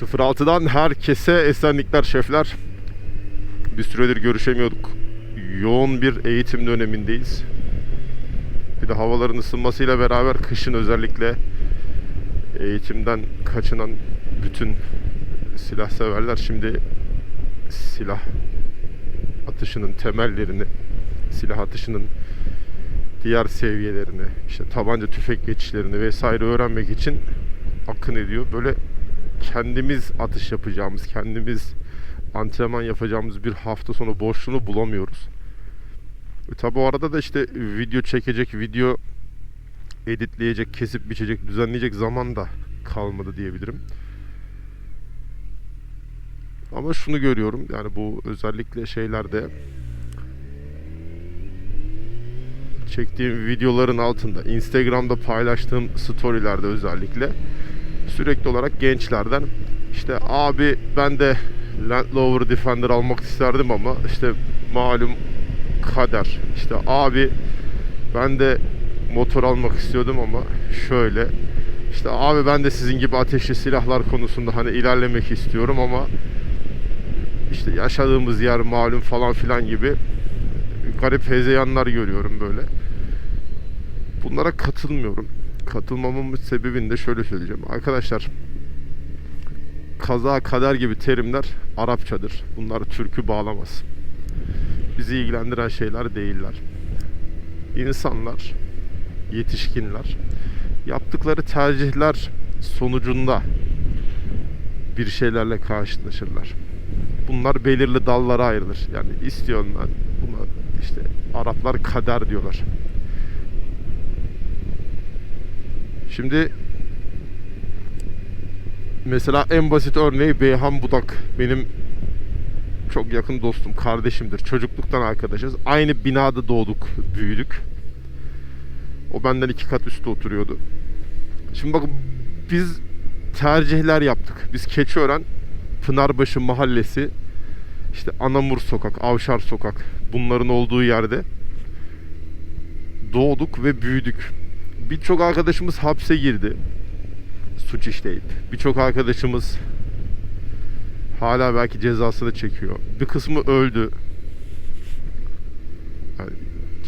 06'dan herkese esenlikler şefler. Bir süredir görüşemiyorduk. Yoğun bir eğitim dönemindeyiz. Bir de havaların ısınmasıyla beraber kışın özellikle eğitimden kaçınan bütün silah severler şimdi silah atışının temellerini, silah atışının diğer seviyelerini, işte tabanca tüfek geçişlerini vesaire öğrenmek için akın ediyor. Böyle kendimiz atış yapacağımız, kendimiz antrenman yapacağımız bir hafta sonu boşluğunu bulamıyoruz. E tabi o arada da işte video çekecek, video editleyecek, kesip biçecek, düzenleyecek zaman da kalmadı diyebilirim. Ama şunu görüyorum yani bu özellikle şeylerde çektiğim videoların altında Instagram'da paylaştığım storylerde özellikle sürekli olarak gençlerden işte abi ben de Land Rover Defender almak isterdim ama işte malum kader işte abi ben de motor almak istiyordum ama şöyle işte abi ben de sizin gibi ateşli silahlar konusunda hani ilerlemek istiyorum ama işte yaşadığımız yer malum falan filan gibi garip hezeyanlar görüyorum böyle. Bunlara katılmıyorum. Katılmamın sebebini de şöyle söyleyeceğim. Arkadaşlar kaza kader gibi terimler Arapçadır. Bunlar Türk'ü bağlamaz. Bizi ilgilendiren şeyler değiller. İnsanlar, yetişkinler yaptıkları tercihler sonucunda bir şeylerle karşılaşırlar. Bunlar belirli dallara ayrılır. Yani istiyorlar buna işte Araplar kader diyorlar. Şimdi mesela en basit örneği Beyhan Budak. Benim çok yakın dostum, kardeşimdir. Çocukluktan arkadaşız. Aynı binada doğduk, büyüdük. O benden iki kat üstte oturuyordu. Şimdi bakın biz tercihler yaptık. Biz Keçiören, Pınarbaşı Mahallesi, işte Anamur Sokak, Avşar Sokak bunların olduğu yerde doğduk ve büyüdük. Birçok arkadaşımız hapse girdi. Suç işleyip. Birçok arkadaşımız hala belki cezasını çekiyor. Bir kısmı öldü. Yani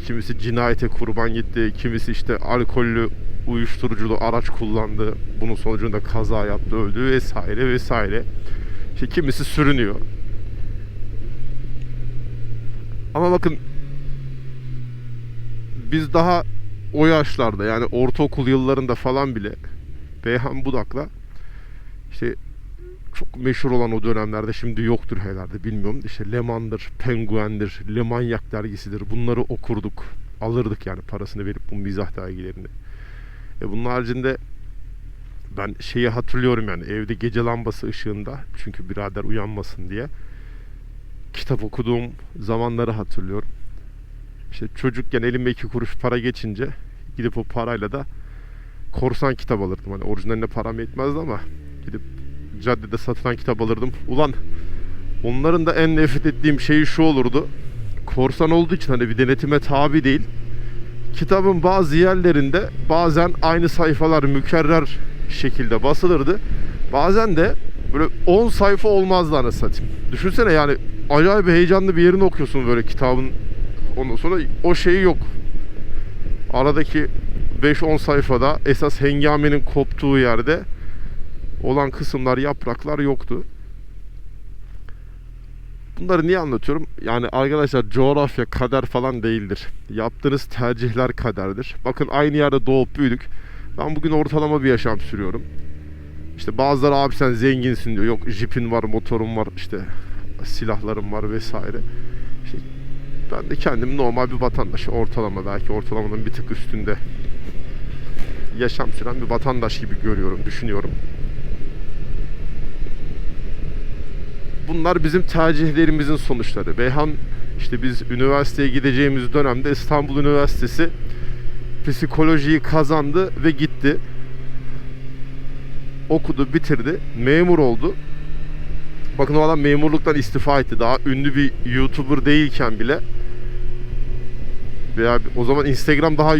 kimisi cinayete kurban gitti. Kimisi işte alkollü uyuşturuculu araç kullandı. Bunun sonucunda kaza yaptı, öldü vesaire vesaire. İşte kimisi sürünüyor. Ama bakın biz daha o yaşlarda yani ortaokul yıllarında falan bile Beyhan Budak'la işte çok meşhur olan o dönemlerde şimdi yoktur herhalde bilmiyorum. İşte Leman'dır, Penguen'dir, Lemanyak dergisidir. Bunları okurduk. Alırdık yani parasını verip bu mizah dergilerini. E bunun haricinde ben şeyi hatırlıyorum yani evde gece lambası ışığında çünkü birader uyanmasın diye kitap okuduğum zamanları hatırlıyorum. İşte çocukken elime iki kuruş para geçince gidip o parayla da korsan kitap alırdım. Hani orijinaline param yetmezdi ama gidip caddede satılan kitap alırdım. Ulan onların da en nefret ettiğim şeyi şu olurdu. Korsan olduğu için hani bir denetime tabi değil. Kitabın bazı yerlerinde bazen aynı sayfalar mükerrer şekilde basılırdı. Bazen de böyle 10 sayfa olmazdı anasını satayım. Düşünsene yani acayip heyecanlı bir yerini okuyorsun böyle kitabın. Ondan sonra o şeyi yok. Aradaki 5-10 sayfada esas hengamenin koptuğu yerde olan kısımlar, yapraklar yoktu. Bunları niye anlatıyorum? Yani arkadaşlar coğrafya kader falan değildir. Yaptığınız tercihler kaderdir. Bakın aynı yerde doğup büyüdük. Ben bugün ortalama bir yaşam sürüyorum. İşte bazıları abi sen zenginsin diyor. Yok jipin var, motorun var, işte silahlarım var vesaire. İşte ben de kendim normal bir vatandaş. Ortalama belki ortalamanın bir tık üstünde yaşam süren bir vatandaş gibi görüyorum, düşünüyorum. Bunlar bizim tercihlerimizin sonuçları. Beyhan işte biz üniversiteye gideceğimiz dönemde İstanbul Üniversitesi psikolojiyi kazandı ve gitti. Okudu, bitirdi, memur oldu. Bakın o adam memurluktan istifa etti. Daha ünlü bir YouTuber değilken bile veya o zaman Instagram daha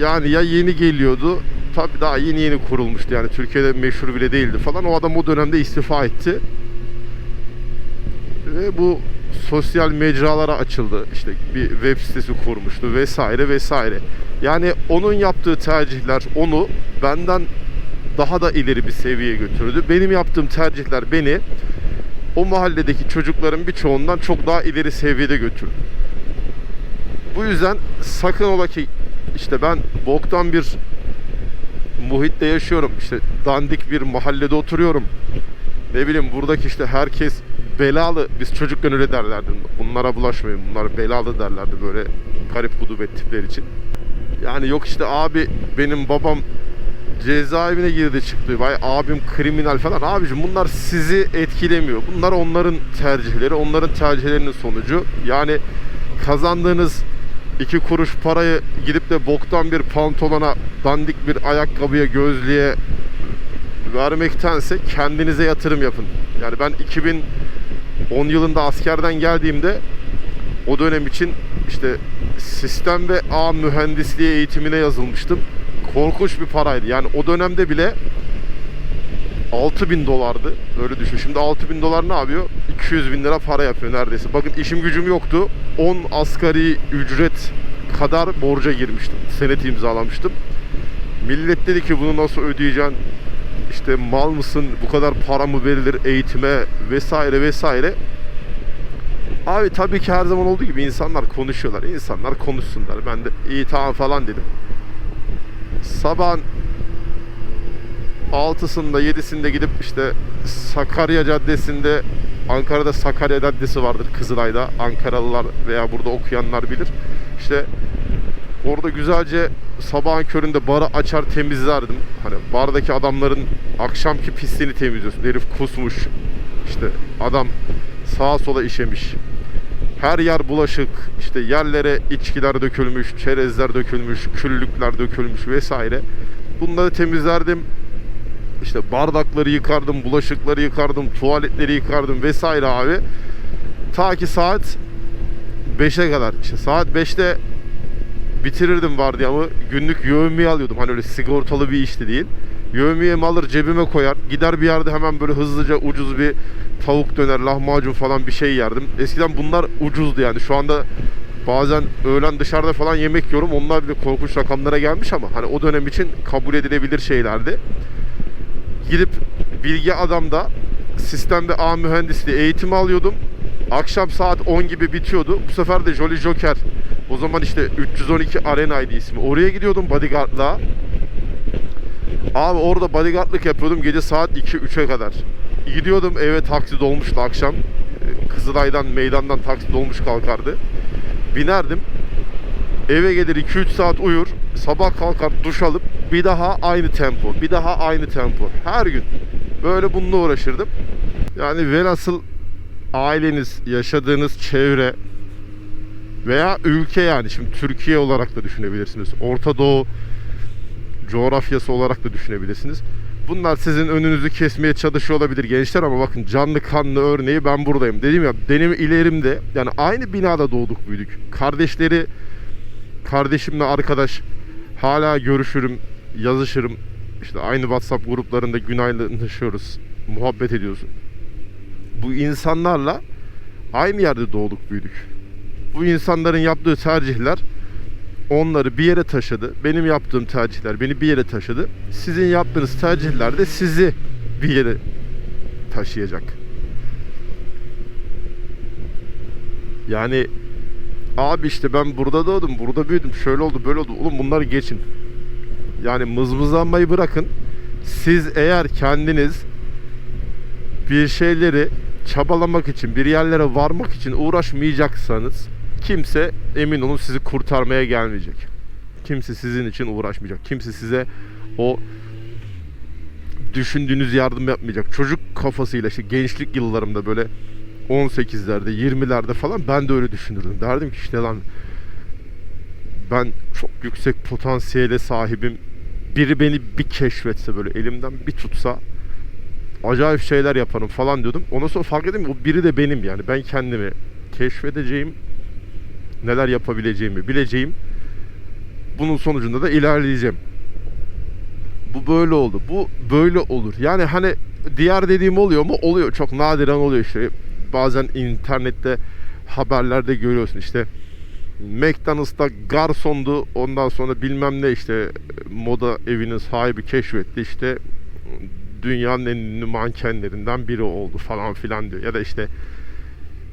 yani ya yeni geliyordu tabii daha yeni yeni kurulmuştu yani Türkiye'de meşhur bile değildi falan. O adam o dönemde istifa etti. Ve bu sosyal mecralara açıldı. İşte bir web sitesi kurmuştu vesaire vesaire. Yani onun yaptığı tercihler onu benden daha da ileri bir seviyeye götürdü. Benim yaptığım tercihler beni o mahalledeki çocukların birçoğundan çok daha ileri seviyede götürdü. Bu yüzden sakın ola ki işte ben boktan bir muhitte yaşıyorum. İşte dandik bir mahallede oturuyorum. Ne bileyim buradaki işte herkes belalı. Biz çocukken öyle derlerdi. Bunlara bulaşmayın. Bunlar belalı derlerdi böyle garip gudubet tipler için. Yani yok işte abi benim babam cezaevine girdi çıktı. Vay abim kriminal falan. Abicim bunlar sizi etkilemiyor. Bunlar onların tercihleri, onların tercihlerinin sonucu. Yani kazandığınız iki kuruş parayı gidip de boktan bir pantolona, dandik bir ayakkabıya, gözlüğe vermektense kendinize yatırım yapın. Yani ben 2010 yılında askerden geldiğimde o dönem için işte sistem ve ağ mühendisliği eğitimine yazılmıştım. Korkunç bir paraydı. Yani o dönemde bile 6000 dolardı. Öyle düşün. Şimdi 6000 dolar ne yapıyor? 200 bin lira para yapıyor neredeyse. Bakın işim gücüm yoktu. 10 asgari ücret kadar borca girmiştim. Senet imzalamıştım. Millet dedi ki bunu nasıl ödeyeceksin? İşte mal mısın? Bu kadar para mı verilir eğitime vesaire vesaire. Abi tabii ki her zaman olduğu gibi insanlar konuşuyorlar. İnsanlar konuşsunlar. Ben de iyi tamam falan dedim. Sabahın 6'sında 7'sinde gidip işte Sakarya Caddesi'nde Ankara'da Sakarya Caddesi vardır Kızılay'da. Ankaralılar veya burada okuyanlar bilir. İşte orada güzelce sabahın köründe barı açar temizlerdim. Hani bardaki adamların akşamki pisliğini temizliyorsun. Herif kusmuş. İşte adam sağa sola işemiş. Her yer bulaşık. İşte yerlere içkiler dökülmüş, çerezler dökülmüş, küllükler dökülmüş vesaire. Bunları temizlerdim. İşte bardakları yıkardım, bulaşıkları yıkardım, tuvaletleri yıkardım vesaire abi. Ta ki saat 5'e kadar. İşte saat 5'te bitirirdim vardiyamı. Günlük yövmiye alıyordum. Hani öyle sigortalı bir işti değil. Yövmiyemi alır cebime koyar. Gider bir yerde hemen böyle hızlıca ucuz bir tavuk döner, lahmacun falan bir şey yerdim. Eskiden bunlar ucuzdu yani. Şu anda bazen öğlen dışarıda falan yemek yiyorum. Onlar bile korkunç rakamlara gelmiş ama hani o dönem için kabul edilebilir şeylerdi. Gidip Bilgi Adam'da sistem ve ağ mühendisliği eğitimi alıyordum. Akşam saat 10 gibi bitiyordu. Bu sefer de Jolly Joker. O zaman işte 312 Arena'ydı ismi. Oraya gidiyordum bodyguard'la. Abi orada bodyguardlık yapıyordum gece saat 2-3'e kadar. Gidiyordum eve taksi dolmuştu akşam. Ee, Kızılay'dan, meydandan taksi dolmuş kalkardı. Binerdim. Eve gelir 2-3 saat uyur. Sabah kalkar duş alıp bir daha aynı tempo. Bir daha aynı tempo. Her gün. Böyle bununla uğraşırdım. Yani velhasıl aileniz, yaşadığınız çevre veya ülke yani şimdi Türkiye olarak da düşünebilirsiniz. Orta Doğu coğrafyası olarak da düşünebilirsiniz. Bunlar sizin önünüzü kesmeye çalışıyor olabilir gençler ama bakın canlı kanlı örneği ben buradayım. Dedim ya benim ilerimde yani aynı binada doğduk büyüdük. Kardeşleri kardeşimle arkadaş hala görüşürüm, yazışırım. İşte aynı WhatsApp gruplarında günaydınlaşıyoruz, muhabbet ediyoruz. Bu insanlarla aynı yerde doğduk büyüdük. Bu insanların yaptığı tercihler onları bir yere taşıdı. Benim yaptığım tercihler beni bir yere taşıdı. Sizin yaptığınız tercihler de sizi bir yere taşıyacak. Yani abi işte ben burada doğdum, burada büyüdüm, şöyle oldu, böyle oldu. Oğlum bunları geçin. Yani mızmızlanmayı bırakın. Siz eğer kendiniz bir şeyleri çabalamak için, bir yerlere varmak için uğraşmayacaksanız kimse emin olun sizi kurtarmaya gelmeyecek. Kimse sizin için uğraşmayacak. Kimse size o düşündüğünüz yardım yapmayacak. Çocuk kafasıyla işte gençlik yıllarımda böyle 18'lerde, 20'lerde falan ben de öyle düşünürdüm. Derdim ki işte lan ben çok yüksek potansiyele sahibim. Biri beni bir keşfetse böyle elimden bir tutsa acayip şeyler yaparım falan diyordum. Ondan sonra fark ettim ki o biri de benim yani. Ben kendimi keşfedeceğim, neler yapabileceğimi bileceğim. Bunun sonucunda da ilerleyeceğim. Bu böyle oldu. Bu böyle olur. Yani hani diğer dediğim oluyor mu? Oluyor. Çok nadiren oluyor işte. Bazen internette haberlerde görüyorsun işte McDonald's'ta garsondu ondan sonra bilmem ne işte moda evinin sahibi keşfetti işte dünyanın en ünlü mankenlerinden biri oldu falan filan diyor. Ya da işte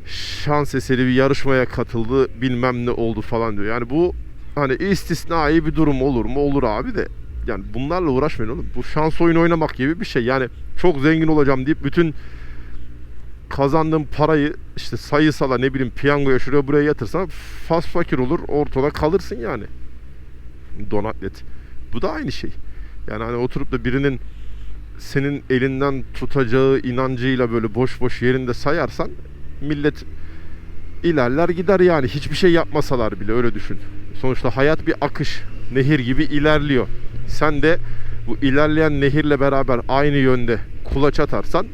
şans eseri bir yarışmaya katıldı bilmem ne oldu falan diyor. Yani bu hani istisnai bir durum olur mu? Olur abi de. Yani bunlarla uğraşmayın oğlum. Bu şans oyunu oynamak gibi bir şey. Yani çok zengin olacağım deyip bütün kazandığın parayı işte sayısala ne bileyim piyangoya şuraya buraya yatırsan fas fakir olur ortada kalırsın yani. Donatlet. Bu da aynı şey. Yani hani oturup da birinin senin elinden tutacağı inancıyla böyle boş boş yerinde sayarsan millet ilerler gider yani hiçbir şey yapmasalar bile öyle düşün. Sonuçta hayat bir akış. Nehir gibi ilerliyor. Sen de bu ilerleyen nehirle beraber aynı yönde kulaç atarsan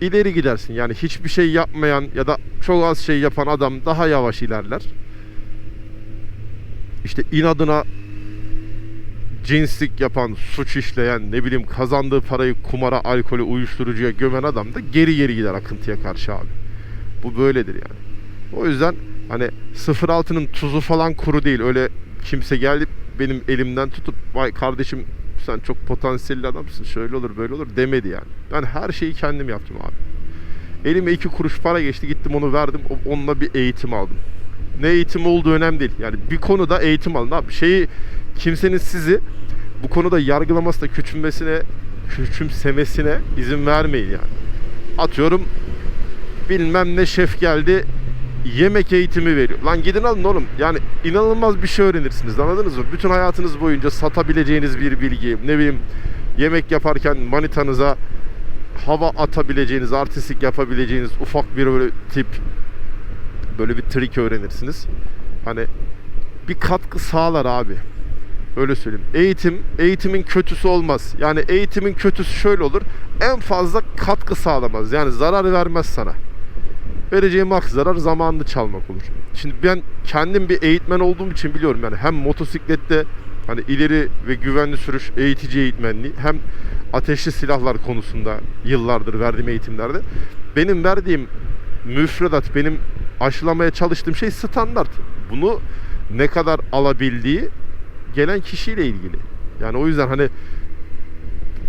ileri gidersin. Yani hiçbir şey yapmayan ya da çok az şey yapan adam daha yavaş ilerler. İşte inadına cinslik yapan, suç işleyen, ne bileyim kazandığı parayı kumara, alkole, uyuşturucuya gömen adam da geri geri gider akıntıya karşı abi. Bu böyledir yani. O yüzden hani 06'nın tuzu falan kuru değil. Öyle kimse gelip benim elimden tutup vay kardeşim sen çok potansiyelli adamsın şöyle olur böyle olur demedi yani. Ben her şeyi kendim yaptım abi. Elime iki kuruş para geçti gittim onu verdim onunla bir eğitim aldım. Ne eğitim olduğu önemli değil. Yani bir konuda eğitim alın abi. Şeyi kimsenin sizi bu konuda yargılamasına, küçülmesine, küçümsemesine izin vermeyin yani. Atıyorum bilmem ne şef geldi yemek eğitimi veriyor. Lan gidin alın oğlum. Yani inanılmaz bir şey öğrenirsiniz. Anladınız mı? Bütün hayatınız boyunca satabileceğiniz bir bilgi. Ne bileyim yemek yaparken manitanıza hava atabileceğiniz, artistik yapabileceğiniz ufak bir böyle tip böyle bir trik öğrenirsiniz. Hani bir katkı sağlar abi. Öyle söyleyeyim. Eğitim, eğitimin kötüsü olmaz. Yani eğitimin kötüsü şöyle olur. En fazla katkı sağlamaz. Yani zarar vermez sana. Vereceği maks zarar zamanını çalmak olur. Şimdi ben kendim bir eğitmen olduğum için biliyorum yani hem motosiklette hani ileri ve güvenli sürüş eğitici eğitmenliği hem ateşli silahlar konusunda yıllardır verdiğim eğitimlerde benim verdiğim müfredat benim aşılamaya çalıştığım şey standart. Bunu ne kadar alabildiği gelen kişiyle ilgili. Yani o yüzden hani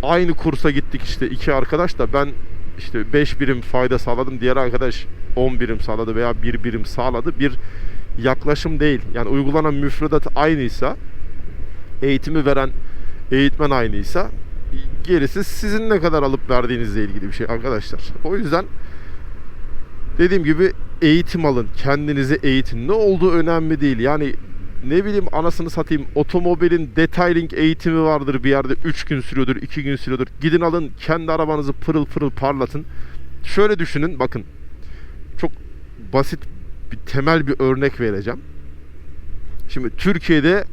aynı kursa gittik işte iki arkadaş da ben işte 5 birim fayda sağladım. Diğer arkadaş 10 birim sağladı veya 1 birim sağladı. Bir yaklaşım değil. Yani uygulanan müfredat aynıysa eğitimi veren eğitmen aynıysa gerisi sizin ne kadar alıp verdiğinizle ilgili bir şey arkadaşlar. O yüzden dediğim gibi eğitim alın. Kendinizi eğitin. Ne olduğu önemli değil. Yani ne bileyim anasını satayım otomobilin detailing eğitimi vardır bir yerde 3 gün sürüyordur 2 gün sürüyordur. Gidin alın kendi arabanızı pırıl pırıl parlatın. Şöyle düşünün bakın. Çok basit bir temel bir örnek vereceğim. Şimdi Türkiye'de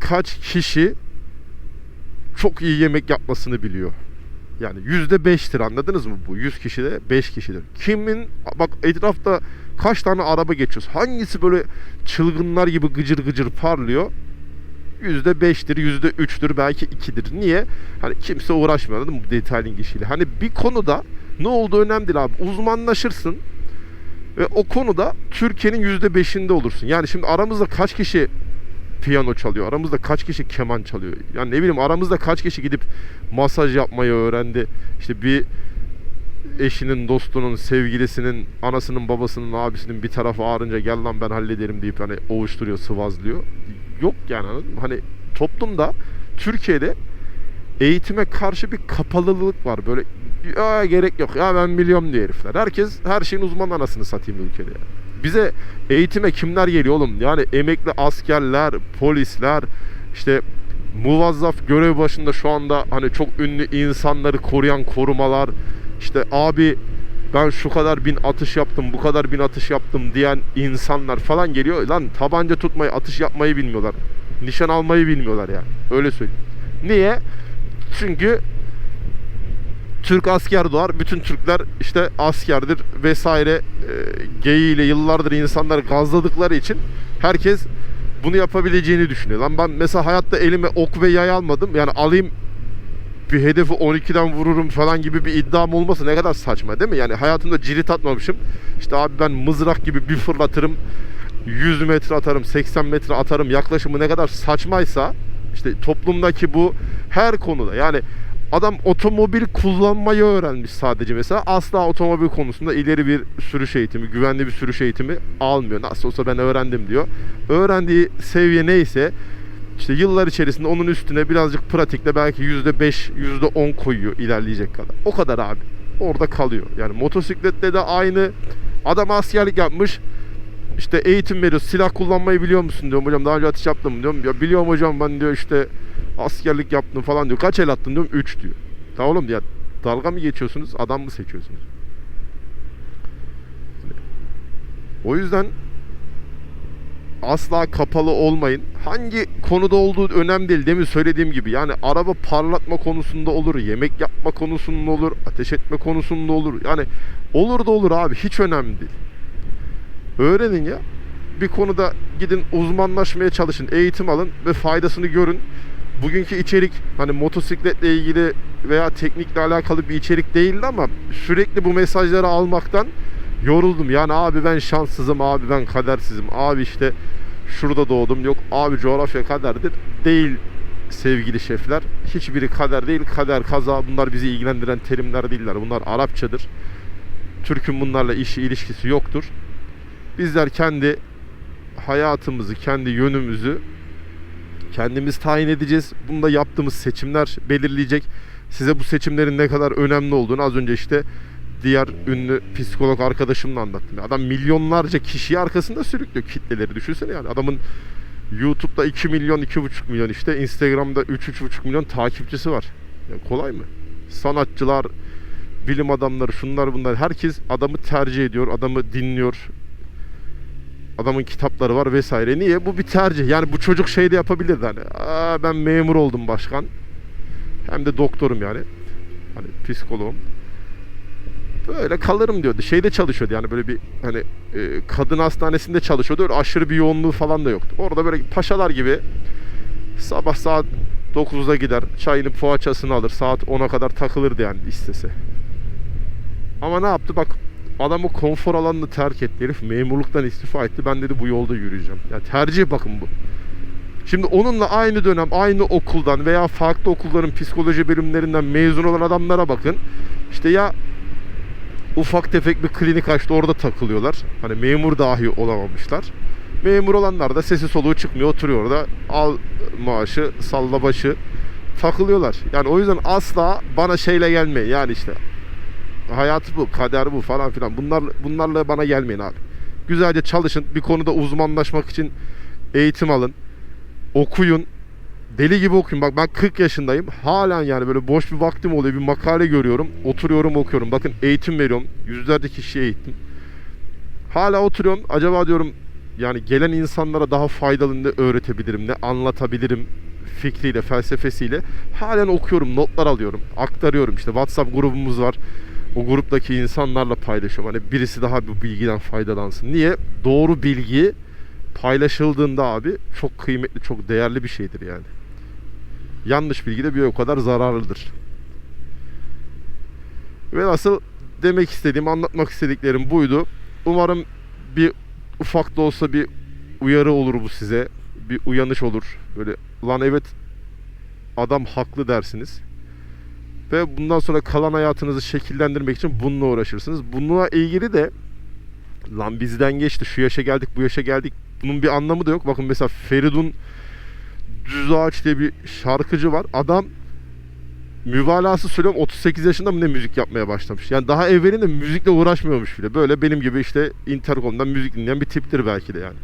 kaç kişi çok iyi yemek yapmasını biliyor? Yani yüzde beştir anladınız mı bu? 100 kişide 5 kişidir. Kimin bak etrafta kaç tane araba geçiyoruz. Hangisi böyle çılgınlar gibi gıcır gıcır parlıyor? Yüzde beştir, yüzde üçtür, belki ikidir. Niye? Hani kimse uğraşmıyor anladın bu detailing işiyle. Hani bir konuda ne olduğu önemli değil abi. Uzmanlaşırsın ve o konuda Türkiye'nin yüzde beşinde olursun. Yani şimdi aramızda kaç kişi piyano çalıyor. Aramızda kaç kişi keman çalıyor. Yani ne bileyim aramızda kaç kişi gidip masaj yapmayı öğrendi. İşte bir eşinin, dostunun, sevgilisinin, anasının, babasının, abisinin bir tarafı ağrınca gel lan ben hallederim deyip hani ovuşturuyor, sıvazlıyor. Yok yani? Hani toplumda Türkiye'de eğitime karşı bir kapalılık var. Böyle ya gerek yok ya ben biliyorum diyor herifler. Herkes her şeyin uzman anasını satayım ülkede ya. Bize eğitime kimler geliyor oğlum? Yani emekli askerler, polisler, işte muvazzaf görev başında şu anda hani çok ünlü insanları koruyan korumalar, işte abi ben şu kadar bin atış yaptım, bu kadar bin atış yaptım diyen insanlar falan geliyor. Lan tabanca tutmayı, atış yapmayı bilmiyorlar. Nişan almayı bilmiyorlar yani. Öyle söyleyeyim. Niye? Çünkü Türk asker doğar. Bütün Türkler işte askerdir vesaire e, geyiğiyle yıllardır insanları gazladıkları için herkes bunu yapabileceğini düşünüyor. Lan ben mesela hayatta elime ok ve yay almadım. Yani alayım bir hedefi 12'den vururum falan gibi bir iddiam olması ne kadar saçma değil mi? Yani hayatımda cirit atmamışım. İşte abi ben mızrak gibi bir fırlatırım. 100 metre atarım, 80 metre atarım yaklaşımı ne kadar saçmaysa işte toplumdaki bu her konuda yani adam otomobil kullanmayı öğrenmiş sadece mesela asla otomobil konusunda ileri bir sürüş eğitimi, güvenli bir sürüş eğitimi almıyor. Nasıl olsa ben öğrendim diyor. Öğrendiği seviye neyse işte yıllar içerisinde onun üstüne birazcık pratikle belki %5, %10 koyuyor ilerleyecek kadar. O kadar abi. Orada kalıyor. Yani motosiklette de aynı. Adam askerlik yapmış. İşte eğitim veriyor. Silah kullanmayı biliyor musun diyorum hocam. Daha önce atış yaptım mı diyorum. Ya biliyorum hocam ben diyor işte askerlik yaptım falan diyor. Kaç el attın diyorum. 3 diyor. Tamam oğlum ya dalga mı geçiyorsunuz? Adam mı seçiyorsunuz? O yüzden asla kapalı olmayın. Hangi konuda olduğu önemli değil. Demin söylediğim gibi yani araba parlatma konusunda olur, yemek yapma konusunda olur, ateş etme konusunda olur. Yani olur da olur abi hiç önemli değil. Öğrenin ya. Bir konuda gidin uzmanlaşmaya çalışın, eğitim alın ve faydasını görün. Bugünkü içerik hani motosikletle ilgili veya teknikle alakalı bir içerik değildi ama sürekli bu mesajları almaktan yoruldum. Yani abi ben şanssızım, abi ben kadersizim, abi işte şurada doğdum. Yok abi coğrafya kaderdir. Değil sevgili şefler. Hiçbiri kader değil. Kader, kaza bunlar bizi ilgilendiren terimler değiller. Bunlar Arapçadır. Türk'ün bunlarla işi ilişkisi yoktur. Bizler kendi hayatımızı, kendi yönümüzü kendimiz tayin edeceğiz. Bunu da yaptığımız seçimler belirleyecek. Size bu seçimlerin ne kadar önemli olduğunu az önce işte diğer ünlü psikolog arkadaşımla anlattım. Adam milyonlarca kişiyi arkasında sürüklüyor kitleleri. Düşünsene yani adamın YouTube'da 2 milyon, 2,5 milyon işte Instagram'da 3-3,5 milyon takipçisi var. Ya kolay mı? Sanatçılar, bilim adamları, şunlar bunlar herkes adamı tercih ediyor, adamı dinliyor. Adamın kitapları var vesaire. Niye? Bu bir tercih. Yani bu çocuk şey de yapabilirdi hani. Aa, ben memur oldum başkan. Hem de doktorum yani. Hani psikoloğum böyle kalırım diyordu. Şeyde çalışıyordu yani böyle bir hani e, kadın hastanesinde çalışıyordu. Öyle aşırı bir yoğunluğu falan da yoktu. Orada böyle paşalar gibi sabah saat 9'da gider. Çayını poğaçasını alır. Saat 10'a kadar takılırdı yani istese. Ama ne yaptı? Bak adam o konfor alanını terk etti. Herif memurluktan istifa etti. Ben dedi bu yolda yürüyeceğim. Yani tercih bakın bu. Şimdi onunla aynı dönem aynı okuldan veya farklı okulların psikoloji bölümlerinden mezun olan adamlara bakın. İşte ya ufak tefek bir klinik açtı orada takılıyorlar. Hani memur dahi olamamışlar. Memur olanlar da sesi soluğu çıkmıyor oturuyor orada al maaşı salla başı takılıyorlar. Yani o yüzden asla bana şeyle gelmeyin yani işte hayat bu kader bu falan filan bunlar, bunlarla bana gelmeyin abi. Güzelce çalışın bir konuda uzmanlaşmak için eğitim alın okuyun deli gibi okuyun. Bak ben 40 yaşındayım. Halen yani böyle boş bir vaktim oluyor. Bir makale görüyorum. Oturuyorum okuyorum. Bakın eğitim veriyorum. Yüzlerce kişiye eğittim. Hala oturuyorum. Acaba diyorum yani gelen insanlara daha faydalı ne öğretebilirim, ne anlatabilirim fikriyle, felsefesiyle. Halen okuyorum, notlar alıyorum, aktarıyorum. İşte WhatsApp grubumuz var. O gruptaki insanlarla paylaşıyorum. Hani birisi daha bu bilgiden faydalansın. Niye? Doğru bilgi paylaşıldığında abi çok kıymetli, çok değerli bir şeydir yani. Yanlış bilgi de bir o kadar zararlıdır. Ve nasıl demek istediğim, anlatmak istediklerim buydu. Umarım bir ufak da olsa bir uyarı olur bu size. Bir uyanış olur. Böyle lan evet adam haklı dersiniz. Ve bundan sonra kalan hayatınızı şekillendirmek için bununla uğraşırsınız. Bununla ilgili de lan bizden geçti, şu yaşa geldik, bu yaşa geldik. Bunun bir anlamı da yok. Bakın mesela Feridun Düz Ağaç diye bir şarkıcı var. Adam mübalağası söylüyorum 38 yaşında mı ne müzik yapmaya başlamış. Yani daha evvelinde müzikle uğraşmıyormuş bile. Böyle benim gibi işte interkomdan müzik dinleyen bir tiptir belki de yani.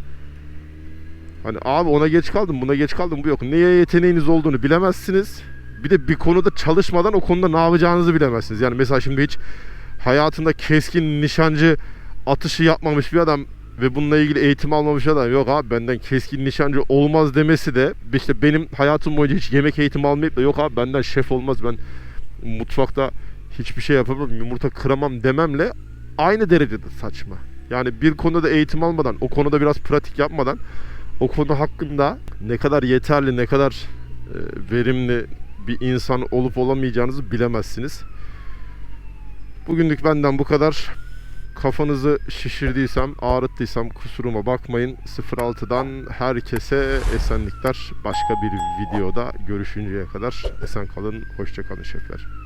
Hani abi ona geç kaldım buna geç kaldım bu yok. Neye yeteneğiniz olduğunu bilemezsiniz. Bir de bir konuda çalışmadan o konuda ne yapacağınızı bilemezsiniz. Yani mesela şimdi hiç hayatında keskin nişancı atışı yapmamış bir adam ve bununla ilgili eğitim almamış adam yok abi benden keskin nişancı olmaz demesi de işte benim hayatım boyunca hiç yemek eğitimi almayıp da yok abi benden şef olmaz ben mutfakta hiçbir şey yapamam yumurta kıramam dememle aynı derecede saçma. Yani bir konuda eğitim almadan o konuda biraz pratik yapmadan o konu hakkında ne kadar yeterli ne kadar e, verimli bir insan olup olamayacağınızı bilemezsiniz. Bugünlük benden bu kadar. Kafanızı şişirdiysem, ağrıttıysam kusuruma bakmayın. 06'dan herkese esenlikler. Başka bir videoda görüşünceye kadar esen kalın, hoşça kalın şefler.